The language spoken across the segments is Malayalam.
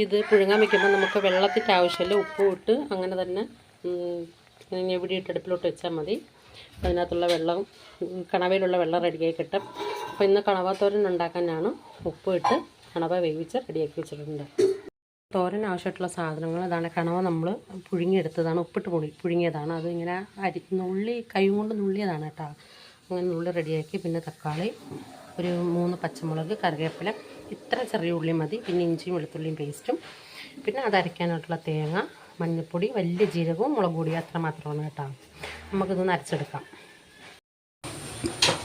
ഇത് പുഴുങ്ങാൻ വയ്ക്കുമ്പോൾ നമുക്ക് വെള്ളത്തിന്റെ ആവശ്യമില്ല. ഉപ്പും ഇട്ട് അങ്ങനെ തന്നെ ഞെവിടിയിട്ട് അടുപ്പിലോട്ട് വെച്ചാൽ മതി. അതിനകത്തുള്ള വെള്ളം കണവയിലുള്ള വെള്ളം റെഡിയായി കിട്ടും. അപ്പോൾ ഇന്ന് കണവ തോരൻ ഉണ്ടാക്കാനാണ് ഉപ്പ് ഇട്ട് കണവ വേവിച്ച് റെഡിയാക്കി വെച്ചിട്ടുണ്ട്. തോരൻ ആവശ്യമായിട്ടുള്ള സാധനങ്ങൾ ഇതാണ്. കണവ നമ്മൾ പുഴുങ്ങിയെടുത്തതാണ്. ഉപ്പിട്ട് പുളി പുഴുങ്ങിയതാണ്. അത് ഇങ്ങനെ അരി നുള്ളി കൈ കൊണ്ട് നുള്ളിയതാണ് കേട്ടോ. അങ്ങനെ നുള്ളി റെഡിയാക്കി പിന്നെ തക്കാളി ഒരു മൂന്ന് പച്ചമുളക് കറിവേപ്പില ഇത്ര ചെറിയ ഉള്ളി മതി. പിന്നെ ഇഞ്ചിയും വെളുത്തുള്ളിയും പേസ്റ്റും. പിന്നെ അത് അരയ്ക്കാനായിട്ടുള്ള തേങ്ങ മഞ്ഞൾപ്പൊടി വലിയ ജീരകവും മുളക് പൊടി അത്ര മാത്രമാണ് കേട്ടോ. നമുക്കിതൊന്ന് അരച്ചെടുക്കാം.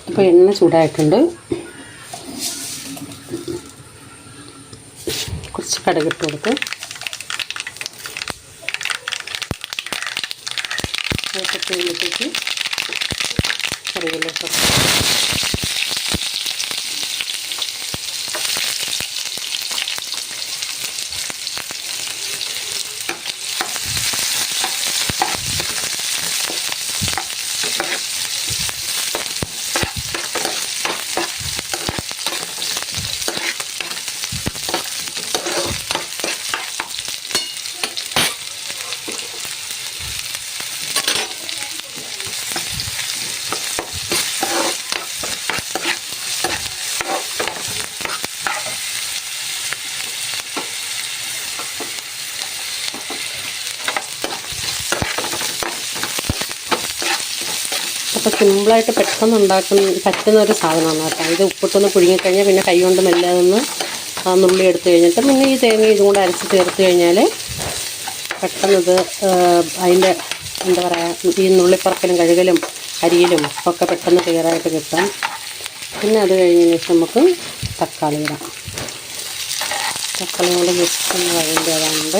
ഇപ്പോൾ എണ്ണ ചൂടായിട്ടുണ്ട്. കുറച്ച് കടുകിട്ട് കൊടുത്ത് കറിവേപ്പില അപ്പോൾ സിമ്പിളായിട്ട് പെട്ടെന്ന് ഉണ്ടാക്കുന്ന പറ്റുന്ന ഒരു സാധനമാണ് കേട്ടോ. ഇത് ഉപ്പിട്ടൊന്ന് പുഴുങ്ങിക്കഴിഞ്ഞാൽ പിന്നെ കൈ കൊണ്ട് മെല്ലെ നിന്ന് നുള്ളി എടുത്തു കഴിഞ്ഞിട്ട് പിന്നെ ഈ തേങ്ങ ഇതും കൂടെ അരച്ച് ചേർത്ത് കഴിഞ്ഞാൽ പെട്ടെന്ന് ഇത് അതിന്റെ എന്താ പറയുക ഈ നുള്ളിപ്പറക്കലും കഴുകലും അരിയിലും ഒക്കെ പെട്ടെന്ന് ക്ലിയറായിട്ട് കിട്ടും. പിന്നെ അത് കഴിഞ്ഞതിന് ശേഷം നമുക്ക് തക്കാളി ഇടാം. തക്കാളി കൂടെ ജസ്റ്റ് ഒന്ന് വഴണ്ടേതാണ്ട്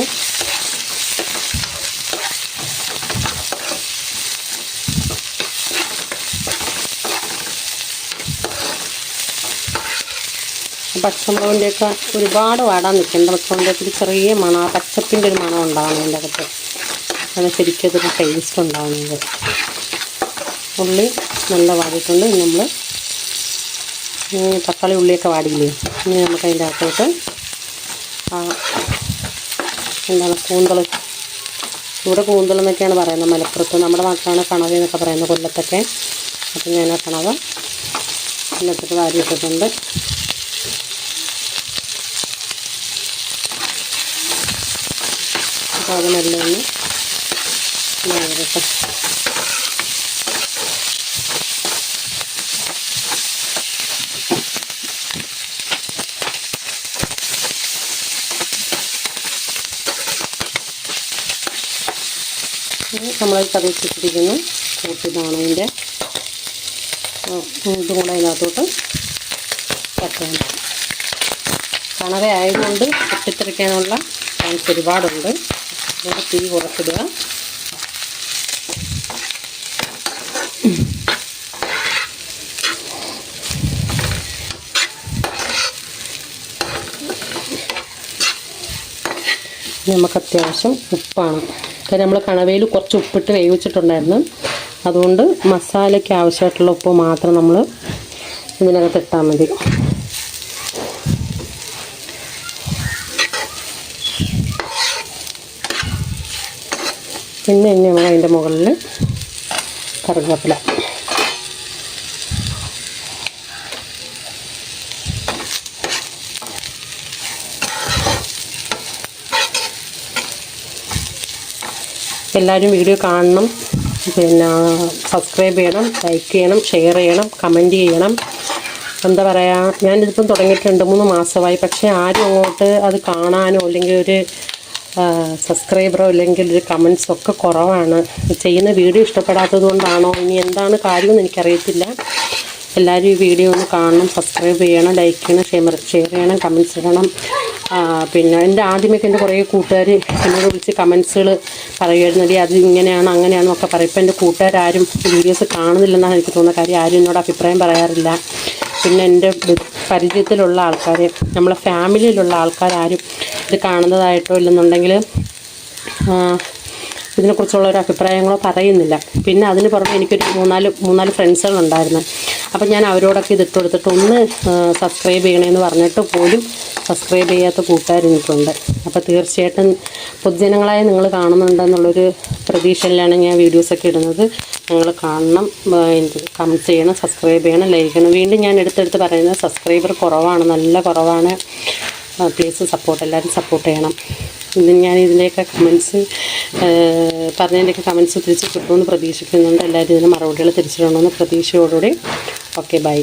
പച്ചമുളകിന്റെയൊക്കെ ഒരുപാട് വാടാൻ നിൽക്കേണ്ട പച്ചമുളകിന്റെ ഒരു ചെറിയ മണം പച്ചപ്പിന്റെ ഒരു മണം ഉണ്ടാവണം അതിന്റെ അകത്ത്. അത് ശരിക്കും അതൊരു ടേസ്റ്റ് ഉണ്ടാവുന്നത്. ഉള്ളി നല്ല വാടിയിട്ടുണ്ട്. ഇനി നമ്മൾ തക്കാളി ഉള്ളിയൊക്കെ വാടിയില്ലേ? ഇനി നമുക്ക് അതിന്റെ അകത്തോട്ട് എന്താണ് കൂന്തൾ ഇവിടെ കൂന്തൽ എന്നൊക്കെയാണ് പറയുന്നത് മലപ്പുറത്ത്. നമ്മുടെ നാട്ടിലാണ് കണവ എന്നൊക്കെ പറയുന്നത് കൊല്ലത്തൊക്കെ. അപ്പം ഞാൻ ആ കണവ എന്നിട്ട് വാരിയിട്ടിട്ടുണ്ട്. അപ്പോൾ നല്ല ഒന്ന് മാറട്ടെ നമ്മൾ കറി കൂട്ടിയതാണ് അതിന്റെ ഇതും കൂടെ അതിനകത്തോട്ട് പറ്റാൻ കണവ ആയതുകൊണ്ട് പൊട്ടിത്തെറിക്കാനുള്ള ചാൻസ് ഒരുപാടുണ്ട്. അതുകൊണ്ട് തീ കുറച്ചിടുക. നമുക്ക് അത്യാവശ്യം ഉപ്പാണ്. കാര്യം നമ്മൾ കണവയിൽ കുറച്ച് ഉപ്പിട്ട് വേവിച്ചിട്ടുണ്ടായിരുന്നു. അതുകൊണ്ട് മസാലയ്ക്ക് ആവശ്യമായിട്ടുള്ള ഉപ്പ് മാത്രം നമ്മൾ ഇതിനകത്ത് ഇട്ടാൽ മതി. പിന്നെ ഇനി നമ്മൾ അതിന്റെ മുകളിൽ കറുകപ്പില എല്ലാവരും വീഡിയോ കാണണം. പിന്നെ സബ്സ്ക്രൈബ് ചെയ്യണം ലൈക്ക് ചെയ്യണം ഷെയർ ചെയ്യണം കമന്റ് ചെയ്യണം. എന്താ പറയുക ഞാനിതിപ്പം തുടങ്ങിയിട്ട് രണ്ട് മൂന്ന് മാസമായി. പക്ഷേ ആരും അങ്ങോട്ട് അത് കാണാനോ അല്ലെങ്കിൽ ഒരു സബ്സ്ക്രൈബറോ അല്ലെങ്കിൽ ഒരു കമൻസോ ഒക്കെ കുറവാണ്. ചെയ്യുന്ന വീഡിയോ ഇഷ്ടപ്പെടാത്തത് കൊണ്ടാണോ? ഇനി എന്താണ് കാര്യമെന്ന് എനിക്കറിയത്തില്ല. എല്ലാവരും ഈ വീഡിയോ ഒന്ന് കാണണം സബ്സ്ക്രൈബ് ചെയ്യണം ലൈക്ക് ചെയ്യണം ഷെയർ ഷെയർ ചെയ്യണം കമൻസ് ഇടണം. പിന്നെ എന്റെ ആദ്യമൊക്കെ എന്റെ കുറേ കൂട്ടുകാർ എന്നോട് വിളിച്ച് കമൻസുകൾ പറയുമായിരുന്നത് അത് ഇങ്ങനെയാണ് അങ്ങനെയാണോ ഒക്കെ പറയും. ഇപ്പം എന്റെ കൂട്ടുകാരും വീഡിയോസ് കാണുന്നില്ലെന്നാണ് എനിക്ക് തോന്നുന്ന കാര്യം ആരും എന്നോട് അഭിപ്രായം പറയാറില്ല. പിന്നെ എന്റെ പരിചയത്തിലുള്ള ആൾക്കാർ നമ്മളെ ഫാമിലിയിലുള്ള ആൾക്കാരും ഇത് കാണുന്നതായിട്ടോ ഇല്ലെന്നുണ്ടെങ്കിൽ ഇതിനെക്കുറിച്ചുള്ള ഒരു അഭിപ്രായങ്ങളോ പറയുന്നില്ല. പിന്നെ അതിന് പുറമെ എനിക്കൊരു മൂന്നാൽ മൂന്നാൽ ഫ്രണ്ട്സുകളുണ്ടായിരുന്നു. അപ്പം ഞാൻ അവരോടൊക്കെ ഇത് ഇട്ട് കൊടുത്തിട്ട് ഒന്ന് സബ്സ്ക്രൈബ് ചെയ്യണമെന്ന് പറഞ്ഞിട്ട് പോലും സബ്സ്ക്രൈബ് ചെയ്യാത്ത കൂട്ടുകാർ എനിക്കുണ്ട്. അപ്പോൾ തീർച്ചയായിട്ടും പൊതുജനങ്ങളായ നിങ്ങൾ കാണുന്നുണ്ടെന്നുള്ളൊരു പ്രതീക്ഷയിലാണ് ഞാൻ വീഡിയോസൊക്കെ ഇടുന്നത്. നിങ്ങൾ കാണണം കമന്റ് ചെയ്യണം സബ്സ്ക്രൈബ് ചെയ്യണം ലൈക്ക് ചെയ്യണം. വീണ്ടും ഞാൻ എടുത്തെടുത്ത് പറയുന്നത് സബ്സ്ക്രൈബർ കുറവാണ് നല്ല കുറവാണ്. പ്ലീസ് സപ്പോർട്ട് എല്ലാവരും സപ്പോർട്ട് ചെയ്യണം. ഞാൻ ഇതിന്റെയൊക്കെ കമൻസ് പറഞ്ഞതിന്റെയൊക്കെ കമൻസ് തിരിച്ച് കിട്ടുമെന്ന് പ്രതീക്ഷിക്കുന്നുണ്ട്. എല്ലാവരും ഇതിന് മറുപടികൾ തിരിച്ചിടണമെന്ന് പ്രതീക്ഷയോടുകൂടി. Okay bye